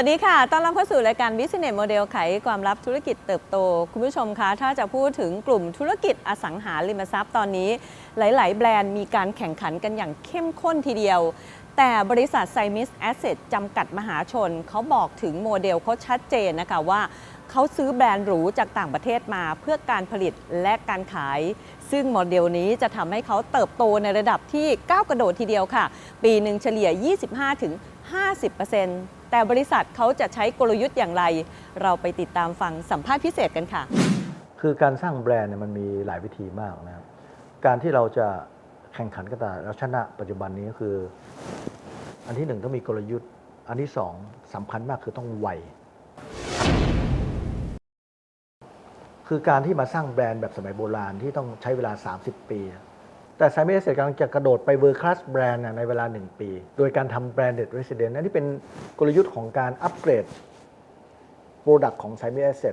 วัสดีค่ะ ต้อนรับเข้าสู่รายการ Business Model ไขความลับธุรกิจเติบโต คุณผู้ชมคะ ถ้าจะพูดถึงกลุ่มธุรกิจอสังหาริมทรัพย์ตอนนี้ หลาย ๆ แบรนด์มีการแข่งขันกันอย่างเข้มข้นทีเดียว แต่บริษัทไซมิสแอสเซทจำกัดมหาชน เขาบอกถึงโมเดลเขาชัดเจนนะคะว่าเขาซื้อแบรนด์หรูจากต่างประเทศมาเพื่อการผลิตและการขาย ซึ่งโมเดลนี้จะทำให้เขาเติบโตในระดับที่ก้าวกระโดดทีเดียวค่ะ ปีหนึ่งเฉลี่ย 25ถึง50% แต่บริษัทเขาจะใช้กลยุทธ์อย่างไร เราไปติดตามฟังสัมภาษณ์พิเศษกันค่ะ คือการสร้างแบรนด์เนี่ยมันมีหลายวิธีมากนะครับ การที่เราจะแข่งขันกันตลาดแล้วชนะปัจจุบันนี้ก็คือ อันที่หนึ่งต้องมีกลยุทธ์ อันที่สองสำคัญมากคือต้องไวคือการที่มาสร้างแบรนด์แบบสมัยโบราณที่ต้องใช้เวลา 30 ปี แต่ไซเมสเซกำลังจะกระโดดไปเวอร์คลาสแบรนด์ในเวลา 1 ปี โดยการทำแบรนด์เด็ดเรสเดนต์อันนี้เป็นกลยุทธ์ของการอัปเกรดโปรดักต์ของไซเมสเซ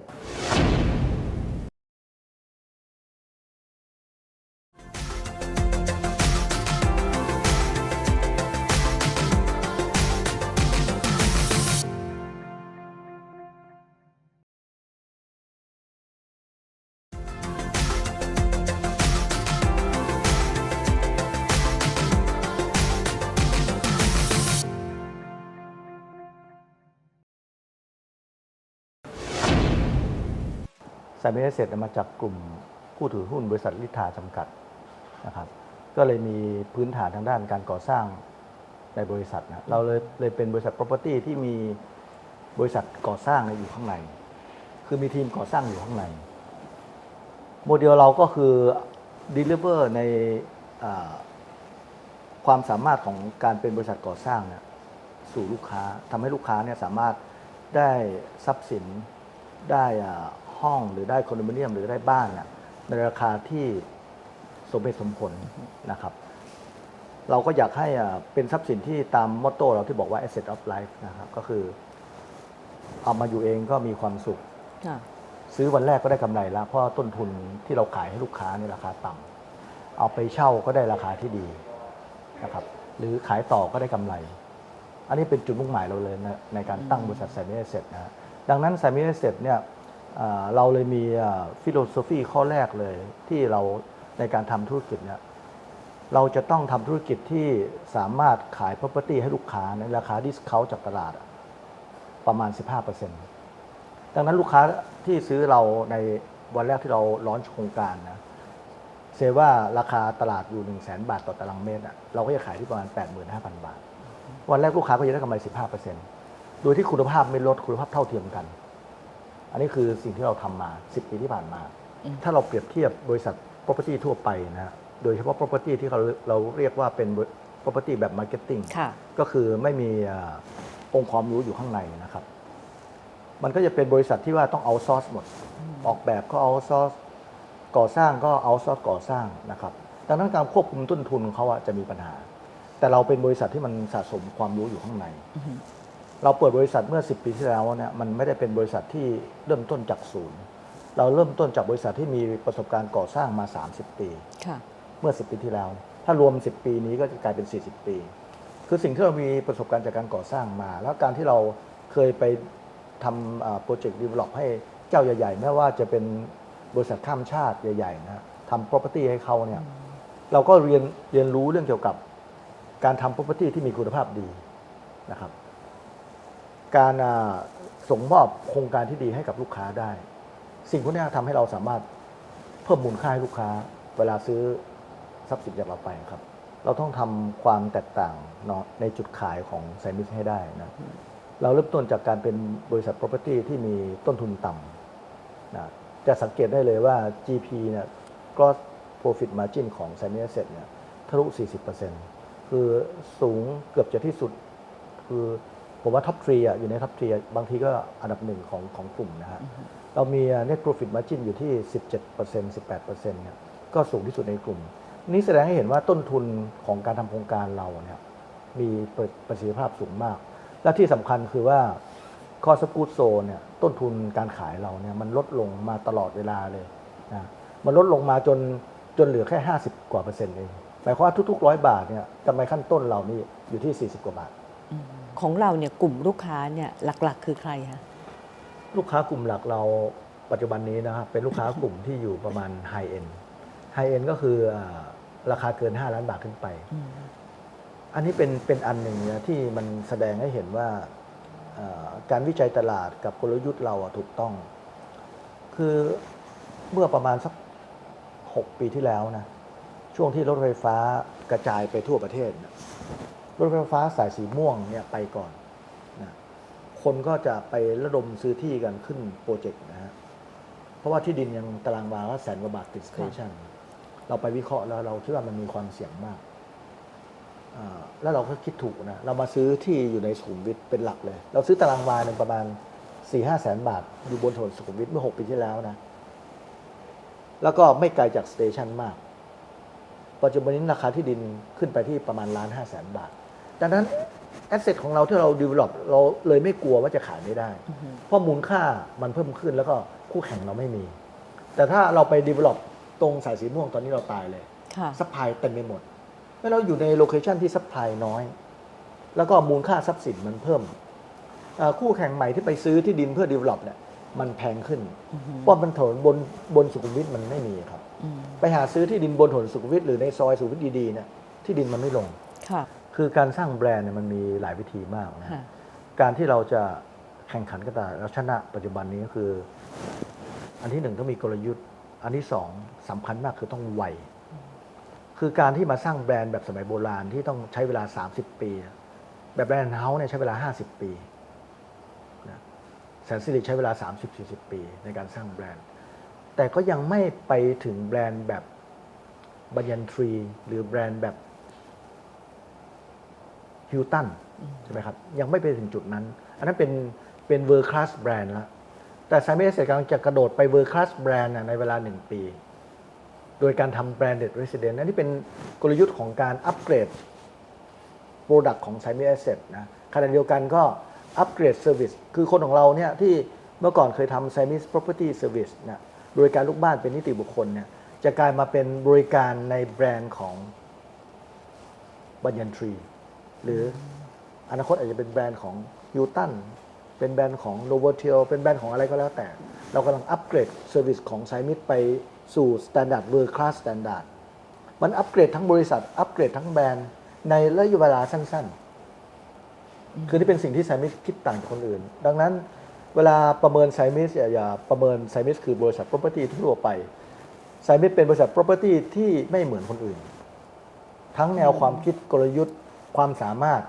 ไซเมสเซตมาจากกลุ่มผู้ถือหุ้นบริษัทลิธาจำกัดนะครับก็เลยมีพื้นฐานทางด้านการก่อสร้างในบริษัทนะเราเลยเลยเป็นบริษัท property ที่มีบริษัทก่อสร้างอยู่ข้างใน คือมีทีมก่อสร้างอยู่ข้างใน โมเดลเราก็คือ deliver ในความสามารถของการเป็นบริษัทก่อสร้างเนี่ยสู่ลูกค้าทำให้ลูกค้าเนี่ยสามารถได้ทรัพย์สินได้ ห้องหรือได้คอนโดมิเนียมหรือได้บ้านน่ะในราคาที่สมเหตุสมผลนะครับ เราก็อยากให้อ่าเป็นทรัพย์สินที่ตามมอตโต้เราที่บอกว่า asset of life นะครับ ก็คือเอามาอยู่เองก็มีความสุข ซื้อวันแรกก็ได้กำไรแล้ว เพราะต้นทุนที่เราขายให้ลูกค้านี่ราคาต่ำเอาไปเช่าก็ได้ราคาที่ดีนะครับ หรือขายต่อก็ได้กำไร อันนี้เป็นจุดมุ่งหมายเราเลยนะในการตั้งบริษัทไซมิเอเซตนะฮะดังนั้นไซมิเอเซตเนี่ยอ่า เราเลยมีฟิโลโซฟีข้อแรกเลยที่เราในการทำธุรกิจเนี่ยเราจะต้องทำธุรกิจที่สามารถขาย property ให้ลูกค้าในราคาดิสเคาจากตลาดประมาณ 15%ดังนั้นลูกค้าที่ซื้อเราในวันแรกที่เราล้อนโครงการนะเซว่าราคาตลาดอยู่ 1 0 0 0 0แบาทต่อตารางเมตรอะเราก็จะขายที่ประมาณ 85,000 บาท วันแรกลูกค้าก็จะได้กำไร 15%โดยที่คุณภาพไม่ลดคุณภาพเท่าเทียมกัน อันนี้คือสิ่งที่เราทำมา 10 ปีที่ผ่านมา ถ้าเราเปรียบเทียบบริษัท property ทั่วไปนะโดยเฉพาะ property ที่เราเราเรียกว่าเป็น property แบบ marketing ค่ะก็คือไม่มีอ่าองค์ความรู้อยู่ข้างในนะครับ มันก็จะเป็นบริษัทที่ว่าต้องเอาซอร์สหมด ออกแบบก็เอาซอร์สก่อสร้างก็เอาซอร์สก่อสร้างนะครับ ดังนั้นการควบคุมต้นทุนของเขาอะจะมีปัญหา แต่เราเป็นบริษัทที่มันสะสมความรู้อยู่ข้างใน เราเปิดบริษัทเมื่อ 10 ปีที่แล้วเนี่ยมันไม่ได้เป็นบริษัทที่เริ่มต้นจากศูนย์ เราเริ่มต้นจากบริษัทที่มีประสบการณ์ก่อสร้างมา 30 ปี ค่ะ เมื่อ 10 ปีที่แล้ว ถ้ารวม 10 ปีนี้ก็จะกลายเป็น 40 ปี คือสิ่งที่เรามีประสบการณ์จากการก่อสร้างมา แล้วการที่เราเคยไปทำโปรเจกต์ดีเวล็อปให้เจ้าใหญ่ๆไม่ว่าจะเป็นบริษัทข้ามชาติใหญ่ๆนะทำ property ให้เขาเนี่ยเราก็เรียนเรียนรู้เรื่องเกี่ยวกับการทำ property ที่มีคุณภาพดีนะครับ การส่งมอบโครงการที่ดีให้กับลูกค้าได้ สิ่งพวกนี้ทำให้เราสามารถเพิ่มมูลค่าให้ลูกค้า เวลาซื้อทรัพย์สินจากเราไปครับ เราต้องทำความแตกต่างเนาะในจุดขายของไซมิสให้ได้นะเราเริ่มต้นจากการเป็นบริษัท property ที่มีต้นทุนต่ำนะจะสังเกตได้เลยว่า GP เนี่ย gross profit margin ของ s a m i Asset เนี่ยทะลุ 40%คือสูงเกือบจะที่สุดคือ ผมว่าท็อปทรีอะอยู่ในท็อปทรีบางทีก็อันดับหนึ่งของของกลุ่มนะฮะเรามี net profit margin อยู่ที่ 17% 18%เนี่ยก็สูงที่สุดในกลุ่ม นี่แสดงให้เห็นว่าต้นทุนของการทำโครงการเราเนี่ยมีประสิทธิภาพสูงมาก และที่สำคัญคือว่า cost of goods sold เนี่ยต้นทุนการขายเราเนี่ยมันลดลงมาตลอดเวลาเลยนะมันลดลงมาจนจนเหลือแค่ 50 กว่าเปอร์เซ็นต์เองหมายความว่าทุกๆร้อยบาทเนี่ยกำไรขั้นต้นเรานี่อยู่ที่ 40 กว่าบาท ของเราเนี่ยกลุ่มลูกค้าเนี่ยหลักๆ คือใครคะลูกค้ากลุ่มหลักเราปัจจุบันนี้นะครับเป็นลูกค้ากลุ่มที่อยู่ประมาณไฮเอ็นไฮเอ็นก็คืออ่าราคาเกิน 5 ล้านบาทขึ้นไปอืมอันนี้เป็นเป็นอันหนึ่งนะที่มันแสดงให้เห็นว่าเอ่อการวิจัยตลาดกับกลยุทธ์เราอะถูกต้อง คือเมื่อประมาณสัก 6 ปีที่แล้วนะช่วงที่รถไฟฟ้ากระจายไปทั่วประเทศนะ รถไฟฟ้าสายสีม่วงเนี่ยไปก่อนนะคนก็จะไประดมซื้อที่กันขึ้นโปรเจกต์นะฮะ เพราะว่าที่ดินยังตารางวาละแสนกว่าบาทติดสเตชันเราไปวิเคราะห์แล้วเราคิดว่ามันมีความเสี่ยงมากอ่าแล้วเราก็คิดถูกนะ เรามาซื้อที่อยู่ในสุขุมวิทเป็นหลักเลย เราซื้อตารางวาหนึ่งประมาณ4ี่ห้าแสนบาท อยู่บนถนนสุขุมวิทเมื่อ 6 ปีที่แล้วนะ แล้วก็ไม่ไกลจากสเตชันมาก ปัจจุบันนี้ราคาที่ดินขึ้นไปที่ประมาณล้านห้าแสนบาท ดังนั้นแอสเซทของเราที่เราดีเวล็อปเราเลยไม่กลัวว่าจะขายไม่ได้ เพราะมูลค่ามันเพิ่มขึ้นแล้วก็คู่แข่งเราไม่มี แต่ถ้าเราไปดีเวล็อปตรงสายสีม่วงตอนนี้เราตายเลยค่ะซัพพลายเต็มไปหมดเมื่อเราอยู่ในโลเคชันที่ซัพพลายน้อย แล้วก็มูลค่าทรัพย์สินมันเพิ่มเอ่อคู่แข่งใหม่ที่ไปซื้อที่ดินเพื่อ develop เนี่ยมันแพงขึ้นเพราะมันถนนบนบนสุขุมวิทมันไม่มีครับอืมไปหาซื้อที่ดินบนถนนสุขุมวิทหรือในซอยสุขุมวิทดีๆเนี่ยที่ดินมันไม่ลง ค่ะคือการสร้างแบรนด์เนี่ยมันมีหลายวิธีมากนะค่ะ การที่เราจะแข่งขันกันได้เราชนะปัจจุบันนี้ก็คือ อันที่หนึ่งต้องมีกลยุทธ์ อันที่สองสำคัญมากคือต้องไว คือการที่มาสร้างแบรนด์แบบสมัยโบราณที่ต้องใช้เวลา 30 ปี แบบแบรนด์เฮาส์เนี่ยใช้เวลา 50 ปีนะแสนสิริใช้เวลา 30-40 ปี ในการสร้างแบรนด์ แต่ก็ยังไม่ไปถึงแบรนด์แบบบัญญันทรี หรือแบรนด์แบบ ฮิลตันใช่ไหมครับยังไม่ไปถึงจุดนั้น อันนั้นเป็นเป็นเวอร์คลาสแบรนด์แล้วแต่ไซเมสเซกำลังจะกระโดดไปเวอร์คลาสแบรนด์ในเวลาหนึ่งปี โดยการทำแบรนด์เด็ด Resident อันนี้เป็นกลยุทธ์ของการอัปเกรดโปรดักต์ของไซเมสเซนะขณะเดียวกันก็อัปเกรดเซอร์วิสคือคนของเราเนี่ยที่เมื่อก่อนเคยทำไซมิส property service นะบริการลูกบ้านเป็นนิติบุคคลเนี่ยจะกลายมาเป็นบริการในแบรนด์ของบัญญันทรี หรืออนาคตอาจจะเป็นแบรนด์ของยูตันเป็นแบรนด์ของโ o เวอร์เทลเป็นแบรนด์ของอะไรก็แล้วแต่ เรากำลังอัปเกรดเซอร์วิสของไซมิ t ไปสู่สแตนดาร์ดเวอร์คลาสสแตนดาร์ดมันอัปเกรดทั้งบริษัท อัปเกรดทั้งแบรนด์ในระยะเวลาสั้น ๆ คือที่เป็นสิ่งที่ไซมิ t คิดต่างจากคนอื่น ดังนั้นเวลาประเมินไซมิ t อย่าอย่าประเมินไซมิ t คือบริษัท property ทั่วไปไซมิ t เป็นบริษัท property ที่ไม่เหมือนคนอื่น ทั้งแนวความคิดกลยุทธ์ ความสามารถ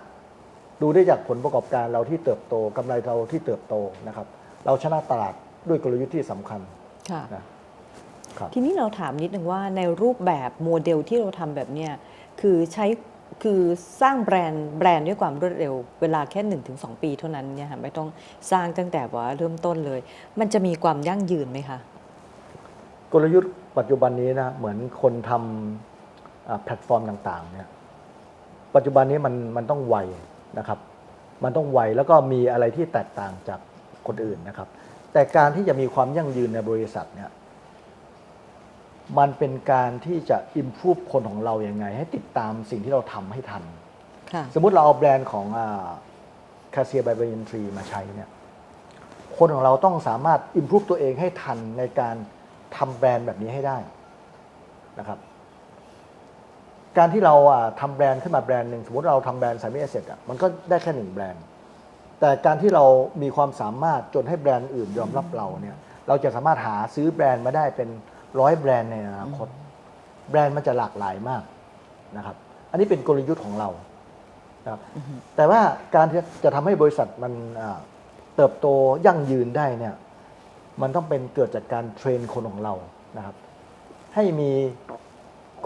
ดูได้จากผลประกอบการเราที่เติบโตกำไรเราที่เติบโตนะครับ เราชนะตลาดด้วยกลยุทธ์ที่สำคัญค่ะนะครับทีนี้เราถามนิดนึงว่าในรูปแบบโมเดลที่เราทำแบบเนี้ยคือใช้คือสร้างแบรนด์แบรนด์ด้วยความรวดเร็ว เวลาแค่ 1-2 ปีเท่านั้นเนี่ยค่ะไม่ต้องสร้างตั้งแต่ว่าเริ่มต้นเลย มันจะมีความยั่งยืนไหมคะกลยุทธ์ปัจจุบันนี้นะเหมือนคนทำอ่าแพลตฟอร์มต่างๆเนี่ย ปัจจุบันนี้มันมันต้องไวนะครับ มันต้องไวแล้วก็มีอะไรที่แตกต่างจากคนอื่นนะครับ แต่การที่จะมีความยั่งยืนในบริษัทเนี่ยมันเป็นการที่จะ improve คนของเรายัางไง ให้ติดตามสิ่งที่เราทำให้ทัน ค่ะ สมมุติเราเอาแบรนด์ของคาเซียไบเบอร์ทรีมาใช้เนี่ย คนของเราต้องสามารถ improve ตัวเองให้ทันในการทำแบรนด์แบบนี้ให้ได้นะครับ การที่เราอะทำแบรนด์ขึ้นมาแบรนด์หนึ่งสมมติเราทำแบรนด์สายมิเอเซอะมันก็ได้แค่หนึ่งแบรนด์ แต่การที่เรามีความสามารถจนให้แบรนด์อื่นยอมรับเราเนี่ยเราจะสามารถหาซื้อแบรนด์มาได้เป็นร้อยแบรนด์ในอนาคต แบรนด์มันจะหลากหลายมากนะครับ อันนี้เป็นกลยุทธ์ของเรานะครับแต่ว่าการที่จะทำให้บริษัทมันอ่าเติบโตยั่งยืนได้เนี่ยมันต้องเป็นเกิดจากการเทรนคนของเรานะครับ ให้มี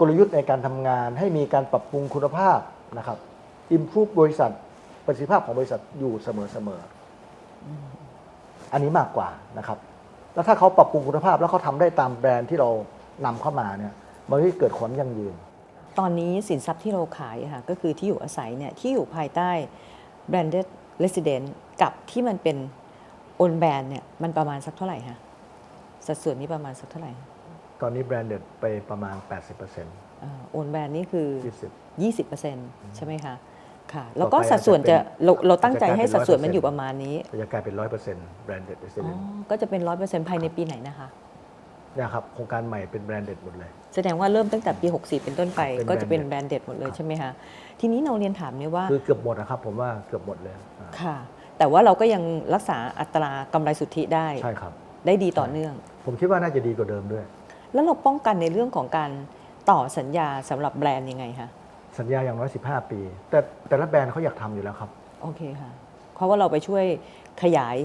กลยุทธ์ในการทำงาน ให้มีการปรับปรุงคุณภาพนะครับ improve บริษัทประสิทธิภาพของบริษัทอยู่เสมอๆอันนี้มากกว่านะครับ แล้วถ้าเขาปรับปรุงคุณภาพแล้วเขาทำได้ตามแบรนด์ที่เรานำเข้ามาเนี่ยมันก็จะเกิดความยั่งยืน ตอนนี้สินทรัพย์ที่เราขายค่ะก็คือที่อยู่อาศัยเนี่ยที่อยู่ภายใต้ branded resident กับที่มันเป็น own brand เนี่ยมันประมาณสักเท่าไหร่คะสัดส่วนนี้ประมาณสักเท่าไหร่ ตอนนี้แบรนด์เด็ดไปประมาณ 80%โอนแบรนด์นี่คือ 20 20%ใช่ไหมคะ ค่ะ แล้วก็สัดส่วนจะเราเราตั้งใจให้สัดส่วนมันอยู่ประมาณนี้ จะกลายเป็นร้อยเปอร์เซ็นต์แบรนด์เด็ดอ๋อ resident ก็จะเป็นร้อยเปอร์เซ็นต์ภายในปีไหนนะคะ นะครับโครงการใหม่เป็นแบรนด์เด็ดหมดเลย แสดงว่าเริ่มตั้งแต่ปี 64 เป็นต้นไป เป็นก็จะเป็นแบแบรรนนด์ด์เด็เด็ดดหมดเลยครับใช่ไหมคะ ทีนี้เราเรียนถามเนี่ยว่า คือเกือบหมดนะครับ ผมว่าเกือบหมดเลยอ่าค่ะ แต่ว่าเราก็ยังรักษาอัตรากำไรสุทธิได้ ใช่ครับ ได้ดีต่อเนื่อง ผมคิดว่าน่าจะดีกว่าเดิมด้วย แล้วเราป้องกันในเรื่องของการต่อสัญญาสำหรับแบรนด์ยังไงคะสัญญาอย่างน้อย 15 ปี แต่แต่ละแบรนด์เขาอยากทำอยู่แล้วครับ โอเคค่ะเพราะว่าเราไปช่วยขยาย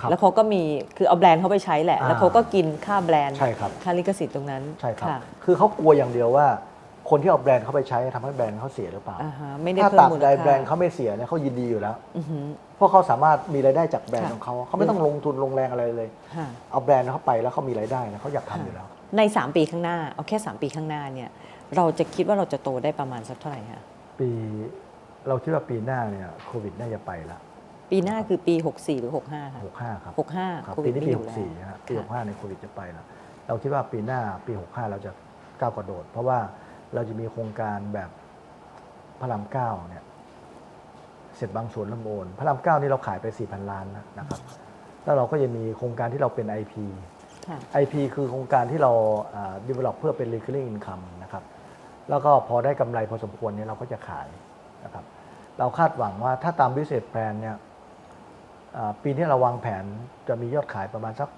ครับแล้วเขาก็มีคือเอาแบรนด์เขาไปใช้แหละอ่าแล้วเขาก็กินค่าแบรนด์ใช่ครับค่าลิขสิทธิ์ตรงนั้นใช่ครับะคือเขากลัวอย่างเดียวว่า คนที่เอาแบรนด์เขาไปใช้ทำให้แบรนด์เขาเสียหรือเปล่าอ่าฮะไม่ได้ถ้าเพิ่ตมราบมูลใดค่าแบรนด์เขาไม่เสียเนี่ยเขายินดีอยู่แล้วอือหือเพราะเขาสามารถมีรายได้จากแบรนด์ค่ะของเขาเขาไม่ต้องลงทุนลงแรงอะไรเลยค่ะเอาแบรนด์เขาไปแล้วเขามีรายได้นะเขาอยากทำอยู่แล้ว ใน 3 ปีข้างหน้า เอาแค่ 3 ปีข้างหน้าเนี่ยเราจะคิดว่าเราจะโตได้ประมาณสักเท่าไหร่คะปีเราคิดว่าปีหน้าเนี่ยโควิดน่าจะไปละปีหน้าคือปี 64 หรือ 65ค่ะ65 ครับ65ครับโควิปีดนี้ไม่ปีอยู่แล้ว64นะฮะปีค่ะ65ในโควิดจะไปแล้วเราคิดว่าปีหน้าปี 65 เราจะก้าวกระโดด เพราะว่าเราจะมีโครงการแบบพระรามเก้าเนี่ยเสร็จบางส่วนแล้วโอนพระรามเก้านี่เราขายไป 4,000 ล้านนะนะครับ แล้วเราก็จะมีโครงการที่เราเป็น IP ค่ะ IP คือโครงการที่เราอ่า develop เพื่อเป็น recurring income นะครับ แล้วก็พอได้กำไรพอสมควรเนี่ยเราก็จะขายนะครับ เราคาดหวังว่าถ้าตาม business plan เนี่ยอ่าปีที่เราวางแผนจะมียอดขายประมาณสัก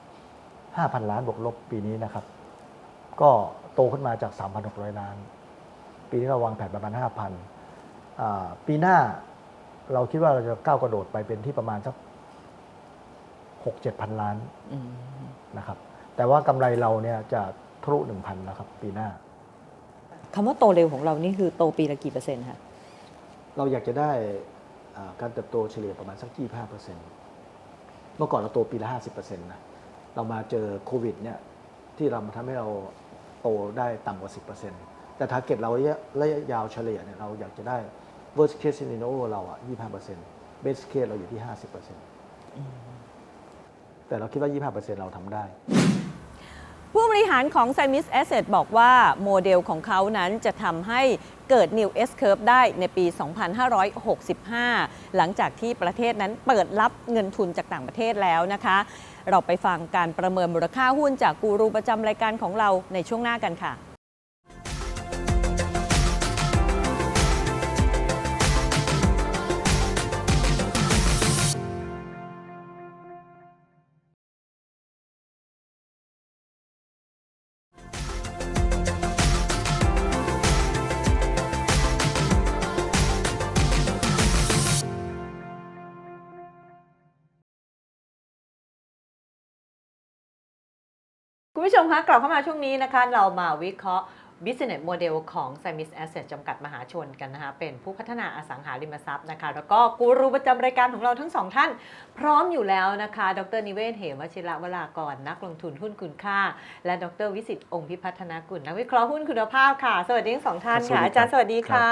5,000 ล้านบวกลบปีนี้นะครับ ก็โตขึ้นมาจาก 3,600 ล้าน ปีนี้เราวางแผนประมาณ 5,000อ่าปีหน้าเราคิดว่าเราจะก้าวกระโดดไปเป็นที่ประมาณสัก 6-7,000 ล้าน อืม นะครับ แต่ว่ากำไรเราเนี่ยจะทะลุ1,000นะครับปีหน้า คำว่าโตเร็วของเรานี่คือโตปีละกี่เปอร์เซ็นต์คะเราอยากจะได้อ่าการเติบโตเฉลี่ยประมาณสัก 25%เมื่อก่อนเราโตปีละ 50%นะเรามาเจอโควิดเนี่ยที่เรามาทำให้เราโตได้ต่ำกว่า 10%แต่ทาร์เก็ตเราระยะระยะยาวเฉลี่ยเนี่ยเราอยากจะได้ worst case scenario เราอะ 25% best case เราอยู่ที่ 50%แต่เราคิดว่า 25%เราทำได้ผู้บ ริหารของ s i m i s Asset บอกว่าโมเดลของเขานั้นจะทำให้เกิด New S Curve ได้ในปี 2565 หลังจากที่ประเทศนั้นเปิดรับเงินทุนจากต่างประเทศแล้วนะคะ เราไปฟังการประเมินมูลค่าหุ้นจากกูรูประจำรายการของเราในช่วงหน้ากันค่ะ คุณผู้ชมคะกลับเข้ามาช่วงนี้นะคะ เรามาวิเคราะห์ Business Model ของ s i m i s Asset จำกัดมหาชนกันนะคะ เป็นผู้พัฒนาอสังหาริมทรัพย์นะคะ แล้วก็กูรูประจำรายการของเราทั้งสองท่าน พร้อมอยู่แล้วนะคะ ดรนิเวศเหมวชิระวรากร นักลงทุนหุ้นคุณค่า และดรวิสิตองค์พิพัฒนากุลนักวิเคราะห์หุ้นคุณภาพค่ะ สวัสดีทั้งสองท่านค่ะสวัสดีครับอาจารย์สวัสดีค่ะ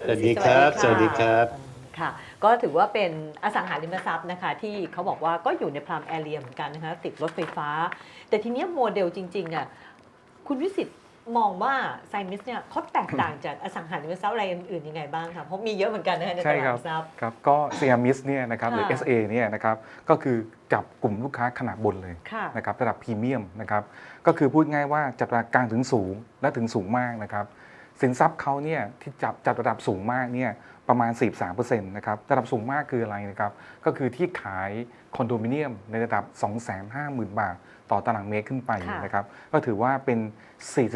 สวัสดีครับะสวัสดีครับ ค่ะ ก็ถือว่าเป็นอสังหาริมทรัพย์นะคะ ที่เขาบอกว่าก็อยู่ในพรามแอเรียเหมือนกันนะคะติดรถไฟฟ้า แต่ทีเนี้ยโมเดลจริงๆอะคุณวิสิตมองว่าไซมิสเนี่ยเขาแตกต่างจากอสังหาริมทรัพย์อะไรอื่นๆยังไงบ้างคะเพราะมีเยอะเหมือนกันนะคะในตใช่ลาดคหรัลับกทรัพย์ ครับก็เซียมิสเนี่ยนะครับหรือ ค่ะ SA เนี่ยนะครับก็คือจับกลุ่มลูกค้าขนาดบนเลยค่ะ นะครับระดับพรีเมียมนะครับก็คือพูดง่ายว่าจับระดับกลางถึงสูงและถึงสูงมากนะครับสินทรัพย์เขาเนี่ยที่จับจัดระดับสูงมากเนี่ย ประมาณ 43%นะครับระดับสูงมากคืออะไรนะครับ ก็คือที่ขายคอนโดมิเนียมในระดับ 250,000 บาท ต่อตารางเมตรขึ้นไปค่ะนะครับ ก็ถือว่าเป็น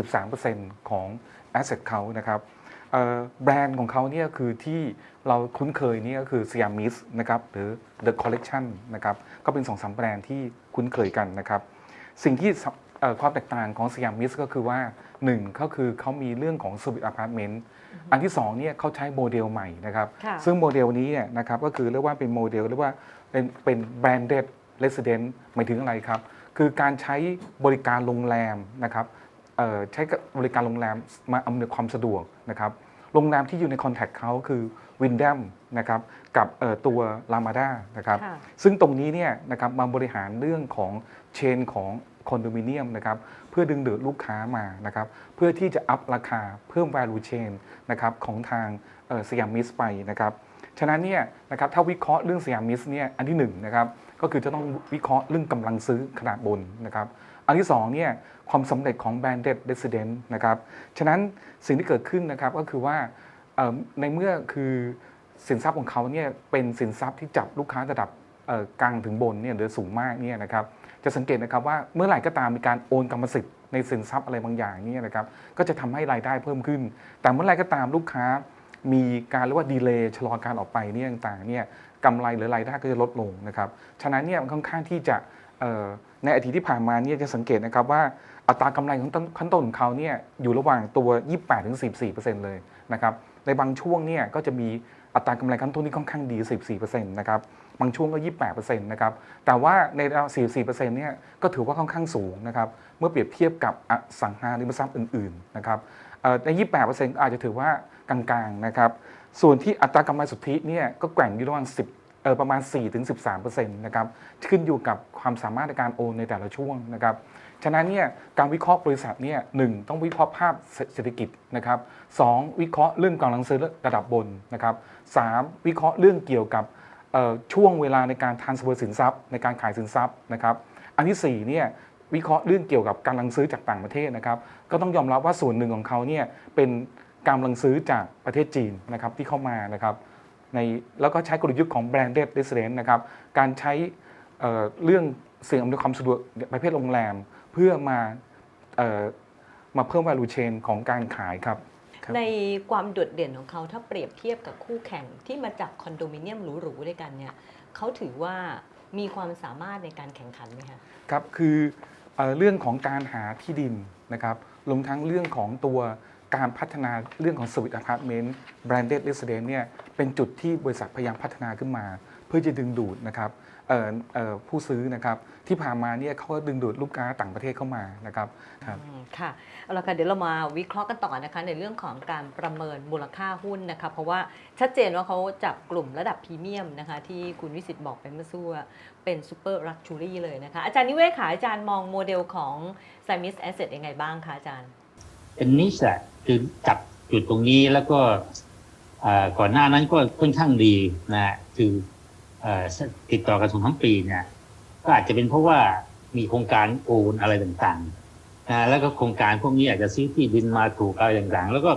43%ของ Asset เขานะครับเอ่อแบรนด์ของเขาเนี่ยคือที่เราคุ้นเคยเนี่ยก็คือ Siamis นะครับหรือ The Collection นะครับก็เป็น2อสแบรนด์ที่คุ้นเคยกันนะครับ สิ่งที่สเอ่อความแตกต่างของสยามมิสก็คือว่า 1 ก็คือเขามีเรื่องของสวิตอพาร์ตเมนต์ อันที่2เนี่ยเขาใช้โมเดลใหม่นะครับ ค่ะซึ่งโมเดลนี้เนี่ยนะครับก็คือเรียกว่าเป็นโมเดลเรียกว่าเป็นเป็นแบรนด์เด r e s i d e n t หมายถึงอะไรครับ คือการใช้บริการโรงแรมนะครับเอ่อใช้บริการโรงแรมมาอำนวยความสะดวกนะครับ โรงแรมที่อยู่ในคอนแทคเขาคือวิน d ดมนะครับกับเอ่อตัวลามาดานะครับ ค่ะ ซึ่งตรงนี้เนี่ยนะครับมาบริหารเรื่องของเชนของ คอนโดมิเนียมนะครับเพื่อดึงดูดลูกค้ามานะครับเพื่อที่จะอัพราคาเพิ่ม value chain นะครับของทางสยามมิสไปนะครับฉะนั้นเนี่ยนะครับถ้าวิเคราะห์เรื่องสยามมิสเนี่ยอันที่หนึ่งนะครับก็คือจะต้องวิเคราะห์เรื่องกำลังซื้อขนาดบนนะครับอันที่สองเนี่ยความสำเร็จของ branded resident นะครับฉะนั้นสิ่งที่เกิดขึ้นนะครับก็คือว่าในเมื่อคือสินทรัพย์ของเขาเนี่ยเป็นสินทรัพย์ที่จับลูกค้าระดับ กลางถึงบนเนี่ยหรือสูงมากเนี่ยนะครับจะสังเกตนะครับว่าเมื่อไหร่ก็ตามมีการโอนกรรมสิทธิ์ในสินทรัพย์อะไรบางอย่างเนี่ยนะครับก็จะทำให้รายได้เพิ่มขึ้น แต่เมื่อไหร่ก็ตามลูกค้ามีการเรียกว่าดีเลย์ชะลอการออกไปเนี่ยต่างๆเนี่ยกำไรหรือรายได้ก็จะลดลงนะครับฉะนั้นเนี่ยค่อนข้างที่จะเอ่อในอดีตที่ผ่านมาเนี่ยจะสังเกตนะครับว่าอัตรากำไรของขั้นต้นของเขาเนี่ยอยู่ระหว่างตัว 28-44%เลยนะครับในบางช่วงเนี่ยก็จะมีอัตรากำไรขั้นต้นที่ค่อนข้างดี 14%นะครับ บางช่วงก็ 28%นะครับแต่ว่าในระดับ44%เนี่ยก็ถือว่าค่อนข้างสูงนะครับเมื่อเปรียบเทียบกับอสังหาริมทรัพย์อื่นๆนะครับเอ่อใน 28%อาจจะถือว่ากลางๆนะครับส่วนที่อัตรากำไรสุทธิเนี่ยก็แกว่งอยู่ระหว่าง 10เออประมาณ 4-13%นะครับขึ้นอยู่กับความสามารถในการโอนในแต่ละช่วงนะครับฉะนั้นเนี่ยการวิเคราะห์บริษัทเนี่ยหนึ่งต้องวิเคราะห์ภาพเศรษฐกิจนะครับสองวิเคราะห์เรื่องกำลังซื้อระดับบนนะครับสามวิเคราะห์เรื่องเกี่ยวกับ ช่วงเวลาในการ transfer สินทรัพย์ ในการขายสินทรัพย์นะครับ อันที่สี่เนี่ยวิเคราะห์เรื่องเกี่ยวกับการลังซื้อจากต่างประเทศนะครับ ก็ต้องยอมรับว่าส่วนหนึ่งของเขาเนี่ยเป็นการลังซื้อจากประเทศจีนนะครับที่เข้ามานะครับในแล้วก็ใช้กลยุทธ์ของ branded resident นะครับการใช้เเรื่องสิ่งอำนวยความสะดวกประเภทโรงแรม เพื่อมาอมาเพิ่ม value chain ของการขายครับ ในความโดดเด่นของเขาถ้าเปรียบเทียบกับคู่แข่งที่มาจากคอนโดมิเนียมหรูๆด้วยกันเนี่ยเขาถือว่ามีความสามารถในการแข่งขันไหมคะครับคือเอ่อเรื่องของการหาที่ดินนะครับรวมทั้งเรื่องของตัวการพัฒนาเรื่องของสวิตอพาร์ตเมนต์แบรนด์เด r e ส i ดนเนี่ยเป็นจุดที่บริษัทพยายามพัฒนาขึ้นมา เพื่อจะดึงดูดนะครับเอ่อเอ่อ ผู้ซื้อนะครับที่ผ่านมาเนี่ยเขาก็ดึงดูดลูกค้าต่างประเทศเข้ามานะครับครับอืมค่ะเอาละค่ะเดี๋ยวเรามาวิเคราะห์กันต่อนะคะในเรื่องของการประเมินมูลค่าหุ้นนะคะเพราะว่าชัดเจนว่าเขาจับกลุ่มระดับพรีเมียมนะคะที่คุณวิสิตบอกไปเมื่อสักครู่ว่าเป็นซูเปอร์รักชูรี่เลยนะคะอาจารย์นิเวศขาอาจารย์มองโมเดลของ s i m i s Asset ยังไงบ้างคะอาจารย์เป็นนิสแหละคือจับจุดตรงนี้แล้วก็เอ่อก่อนหน้านั้นก็ค่อนข้างดีนะฮะคือเอ่อ ติดต่อกันสองทั้งปีเนี่ยก็อาจจะเป็นเพราะว่ามีโครงการโอนอะไรต่างๆนะแล้วก็โครงการพวกนี้อาจจะซื้อที่ดินมาถูกอะไรต่างๆ แล้วก็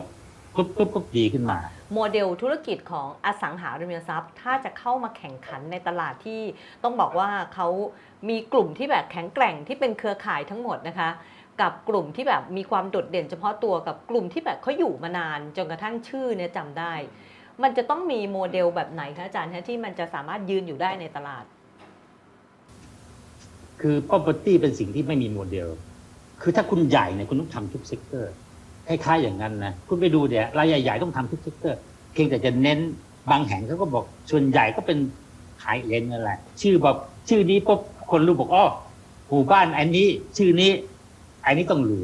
ปุ๊บปุ๊บปุ๊บดีขึ้นมา โมเดลธุรกิจของอสังหาริมทรัพย์ ถ้าจะเข้ามาแข่งขันในตลาดที่ต้องบอกว่าเขามีกลุ่มที่แบบแข็งแกร่งที่เป็นเครือข่ายทั้งหมดนะคะ กับกลุ่มที่แบบมีความโดดเด่นเฉพาะตัวกับกลุ่มที่แบบเขาอยู่มานาน จนกระทั่งชื่อเนี่ยจำได้ มันจะต้องมีโมเดลแบบไหนคะอาจารย์คะที่มันจะสามารถยืนอยู่ได้ในตลาด คือ property เป็นสิ่งที่ไม่มีโมเดล คือถ้าคุณใหญ่เนี่ยคุณต้องทำทุกเซกเตอร์คล้ายๆอย่างนั้นนะคุณไปดูเนี่ยรายใหญ่ๆต้องทำทุกเซกเตอร์เพียงแต่จะเน้นบางแห่งเขาก็บอกส่วนใหญ่ก็เป็นขายเลนนั่นแหละ ชื่อบอกชื่อนี้ปุ๊บคนรู้บอกอ้อหมู่บ้านอันนี้ชื่อนี้ อันนี้ต้องหรู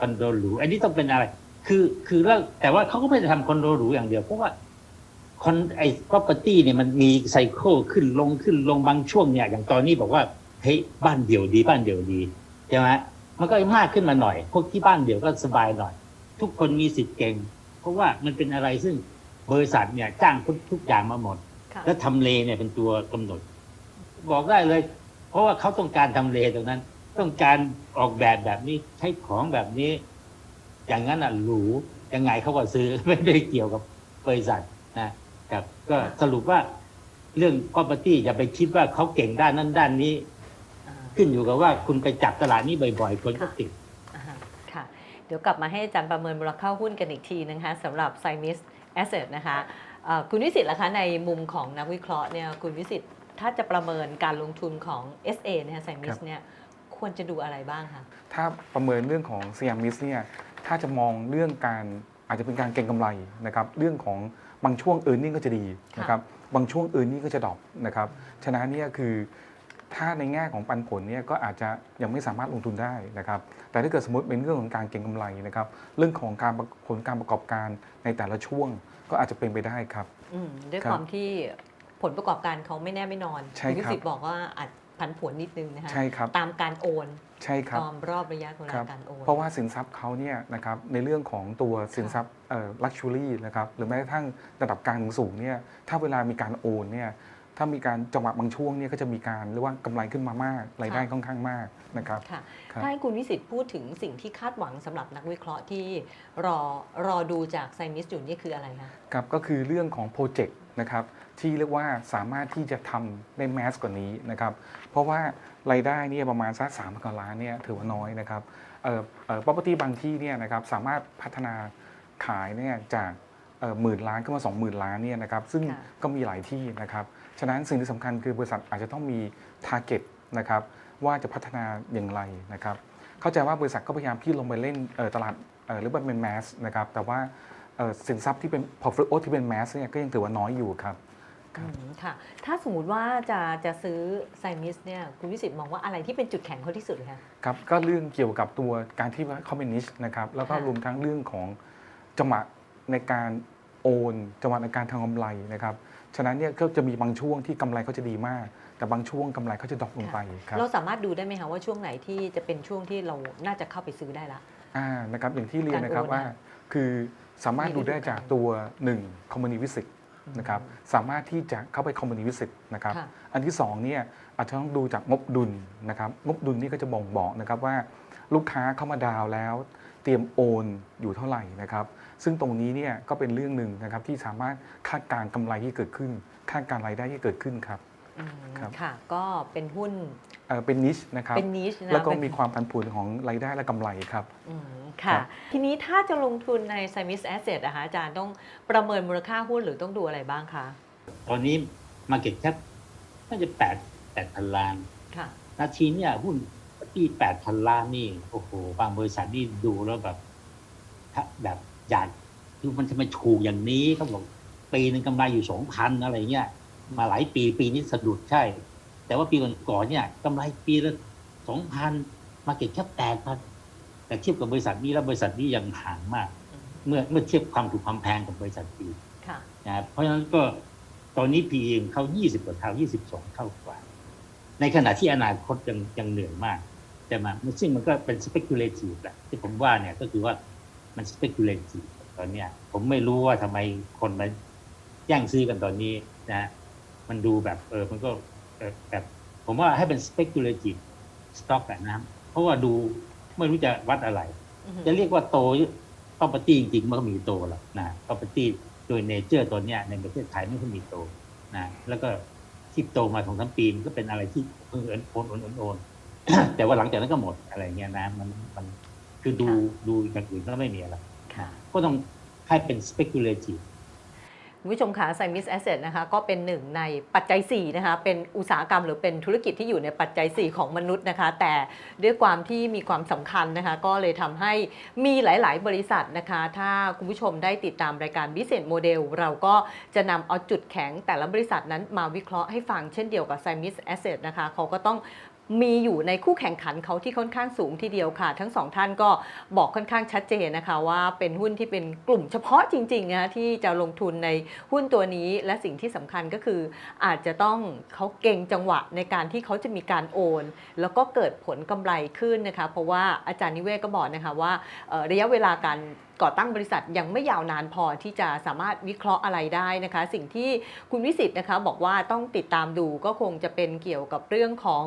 คอนโดหรูอันนี้ต้องเป็นอะไร คือคือแล้วแต่ว่าเขาก็ไม่ได้ทำคอนโดหรูอย่างเดียวเพราะว่า คอนไอ้ property เนี่ยมันมีไซเคิลขึ้นลงขึ้นลงบางช่วงเนี่ยอย่างตอนนี้บอกว่าเฮ้ยบ้านเดี่ยวดีบ้านเดี่ยวดีใช่ไหมมันก็มากขึ้นมาหน่อย พวกที่บ้านเดี่ยวก็สบายหน่อย ทุกคนมีสิทธิ์เก่ง เพราะว่ามันเป็นอะไรซึ่งบริษัทเนี่ยจ้างทุกทุกอย่างมาหมดค่ะแล้วทำเลเนี่ยเป็นตัวกำหนด บอกได้เลย เพราะว่าเขาต้องการทำเลตรงนั้น ต้องการออกแบบแบบนี้ใช้ของแบบนี้ อย่างนั้นอะหรูยังไงเขาก็ซื้อไม่ได้เกี่ยวกับบริษัทนะครับ ก็สรุปว่าเรื่อง property อย่าไปคิดว่าเขาเก่งด้านนั้นด้านนี้ อ่าขึ้นอยู่กับว่าคุณไปจับตลาดนี้บ่อยๆคนก็ติด อ่าฮะค่ะ เดี๋ยวกลับมาให้อาจารย์ประเมินมูลค่าหุ้นกันอีกทีนะคะสำหรับ s i m i s Asset นะคะเอ่อคุณวิสิตล่ะคะในมุมของนักวิเคราะห์เนี่ยคุณวิสิตถ้าจะประเมินการลงทุนของ SA เนี่ย s i m i ครั s บเนี่ยควรจะดูอะไรบ้างคะ ถ้าประเมินเรื่องของสยามมิสเนี่ย ถ้าจะมองเรื่องการอาจจะเป็นการเก็งกำไรนะครับ เรื่องของ บางช่วงเออร์เน็งก็จะดีนะครับบางช่วงเออร์เน็งก็จะดรอปนะครับฉะนั้นเนี่ยคือถ้าในแง่ของปันผลเนี่ยก็อาจจะยังไม่สามารถลงทุนได้นะครับ แต่ถ้าเกิดสมมติเป็นเรื่องของการเก็งกำไรนะครับ เรื่องของการผลการประกอบการในแต่ละช่วงก็อาจจะเป็นไปได้ครับอืมด้วยครับความที่ผลประกอบการเขาไม่แน่ไม่นอนใช่ณวิครับสิตบอกว่าอาจ ผันผวนนิดนึงนะคะใช่ครับ ตามการโอนใช่ครับ ตามรอบระยะเวคลารับการโอน เพราะว่าสินทรัพย์เขาเนี่ยนะครับในเรื่องของตัวสินทรัพย์ลักชัวรี่นะครับหรือแม้กระทั่งระดับกลางถึงสูงเนี่ยถ้าเวลามีการโอนเนี่ยถ้ามีการจังหวะบางช่วงเนี่ยก็จะมีการเรียกว่ากำไรขึ้นมามากรายได้ค่อนข้างมากนะครับค่ะครับถ้าให้คุณวิสิตพูดถึงสิ่งที่คาดหวังสำหรับนักวิเคราะห์ที่รอรอดูจากไซมิสอยู่นี่คืออะไรคะครับก็คือเรื่องของโปรเจกต์นะครับที่เรียกว่าสามารถที่จะทำได้แมสกว่านี้นะครับ เพราะว่ารายได้เนี่ยประมาณสักสามพันกว่าล้านเนี่ยถือว่าน้อยนะครับเอ่อเอ่อ property บางที่เนี่ยนะครับสามารถพัฒนาขายเนี่ยจากหมื่นล้านขึ้นมา20,000 ล้านเนี่ยนะครับซึ่งค่ะก็มีหลายที่นะครับฉะนั้นสิ่งที่สำคัญคือบริษัทอาจจะต้องมี target นะครับว่าจะพัฒนาอย่างไรนะครับเข้าใจว่าบริษัทก็พยายามที่ลงไปเล่นเอ่อตลาดเอ่อหรือว่าเป็นแมสนะครับแต่ว่าเอ่อสินทรัพย์ที่เป็น portfolio ที่เป็น mass เนี่ยก็ยังถือว่าน้อยอยู่ครับครับ อืมค่ะ ถ้าสมมติว่าจะจะซื้อไซมิสเนี่ยคุณวิสิตมองว่าอะไรที่เป็นจุดแข็งเขาที่สุดเลยคะ ครับก็เรื่องเกี่ยวกับตัวการที่ว่าเขาเป็นนิชนะครับแล้วก็ค่ะ รวมทั้งเรื่องของจังหวะในการโอนจังหวะในการทำกำไรนะครับฉะนั้นเนี่ยก็จะมีบางช่วงที่กำไรเขาจะดีมาก แต่บางช่วงกำไรเขาจะดรอปลงไปครับเราสามารถดูได้ไหมคะว่าช่วงไหนที่จะเป็นช่วงที่เราน่าจะเข้าไปซื้อได้ละ อ่านะครับอย่างที่เรียนนะครับการโอนว่านะคือสามารถมีดูได้ฤดูกาลจากตัว 1 company visit นะครับสามารถที่จะเข้าไป company visit นะครับค่ะ อันที่2เนี่ยอาจจะต้องดูจากงบดุลนะครับงบดุลนี่ก็จะบ่งบอกนะครับว่าลูกค้าเข้ามาดาวน์แล้ว เตรียมโอนอยู่เท่าไหร่นะครับซึ่งตรงนี้เนี่ยก็เป็นเรื่องหนึ่งนะครับที่สามารถคาดการณ์กำไรที่เกิดขึ้น คาดการณ์รายได้ที่เกิดขึ้นครับอืมครับค่ะ ก็เป็นหุ้นเอ่อเป็นนิชนะครับเป็นนิชนะแล้วก็เป็นมีความผันผวนของรายได้และกำไรครับ อืม ครัค่ะบทีนี้ถ้าจะลงทุนใน s i m i s Asset นะคะอาจารย์ต้องประเมินมูลค่าหุ้นหรือต้องดูอะไรบ้างคะ ตอนนี้ Market Cap น่าจะแปดแปดพันล้าน ค่ะ นาทีเนี่ยหุ้นที่แปดพันล้านนี่ โอ้โห บางบริษัทนี่ดูแล้วแบบถ้าแบบอยากดูมันจะมาถูกอย่างนี้เขาบอกปีหนึ่งกำไรอยู่สองพันอะไรเงี้ย มาหลายปีปีนี้สะดุดใช่ แต่ว่าปีก่อนๆเนี่ยกำไรปีละสองพันมาเก็ตแค่แปดพัน แต่เทียบกับบริษัทนี้แล้วบริษัทนี้ยังห่างมาก เมื่อเมื่อเทียบความถูกความแพงกับบริษัทปีค่ะนะครับเพราะฉะนั้นก็ตอนนี้ PE ของเขา20 กว่าเท่า 22 เท่ากว่า ในขณะที่อนาคตยังยังเหนื่อยมาก แต่มาซึ่งมันก็เป็น speculative แหละที่ผมว่าเนี่ยก็คือว่ามัน speculative ตอนเนี้ย ผมไม่รู้ว่าทำไมคนมาแย่งซื้อกันตอนนี้นะฮะมันดูแบบเออมันก็เออแบบผมว่าให้เป็น speculative stock อะนะครับเพราะว่าดู ไม่รู้จะวัดอะไรอือหือจะเรียกว่าโต property จริงๆมันก็มีโตหรอกนะ property โดยเนเจอร์ตัวเนี้ยในประเทศไทยไม่ค่อยมีโตนะแล้วก็ที่โตมาของทั้งปีมันก็เป็นอะไรที่เพิ่งเอินโอนโอนโอนโอนแต่ว่าหลังจากนั้นก็หมดอะไรเงี้ยนะมันมันคือดูดูอย่างอื่นก็ไม่มีอะไรค่ะก็ต้องให้เป็น speculative คุณผู้ชมคะ s i m i s Asset นะคะก็เป็นหนึ่งในปัจจัย4นะคะเป็นอุตสาหกรรมหรือเป็นธุรกิจที่อยู่ในปัจจัย 4 ของมนุษย์นะคะ แต่ด้วยความที่มีความสำคัญนะคะ ก็เลยทำให้มีหลาย ๆ บริษัทนะคะ ถ้าคุณผู้ชมได้ติดตามรายการ Business Model เราก็จะนำเอาจุดแข็งแต่ละบริษัทนั้นมาวิเคราะห์ให้ฟังเช่นเดียวกับ s i m i s Asset นะคะเขาก็ต้อง มีอยู่ในคู่แข่งขันเขาที่ค่อนข้างสูงทีเดียวค่ะ ทั้งสองท่านก็บอกค่อนข้างชัดเจนนะคะ ว่าเป็นหุ้นที่เป็นกลุ่มเฉพาะจริงๆนะที่จะลงทุนในหุ้นตัวนี้ และสิ่งที่สำคัญก็คือ อาจจะต้องเขาเก่งจังหวะในการที่เขาจะมีการโอน แล้วก็เกิดผลกำไรขึ้นนะคะ เพราะว่าอาจารย์นิเวศก็บอกนะคะว่าระยะเวลาการ ก่อตั้งบริษัทยังไม่ยาวนานพอที่จะสามารถวิเคราะห์อะไรได้นะคะ สิ่งที่คุณวิสิตนะคะบอกว่าต้องติดตามดูก็คงจะเป็นเกี่ยวกับเรื่องของ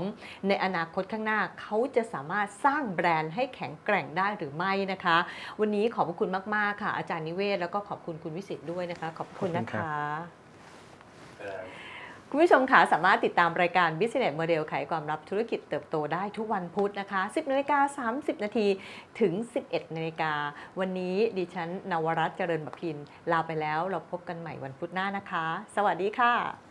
ในอนาคตข้างหน้าเขาจะสามารถสร้างแบรนด์ให้แข็งแกร่งได้หรือไม่นะคะ วันนี้ขอบคุณมาก ๆ ค่ะ อาจารย์นิเวศแล้วก็ขอบคุณคุณวิสิตด้วยนะคะ ขอบคุณนะคะ คุณผู้ชมคะสามารถติดตามรายการ Business Model ไขความลับธุรกิจเติบโตได้ทุกวันพุธนะคะ 10นาฬิกา30 นาทีถึง 11นาฬิกาวันนี้ดิฉันนวรัตน์เจริญบพินลาไปแล้วเราพบกันใหม่วันพุธหน้านะคะ สวัสดีค่ะ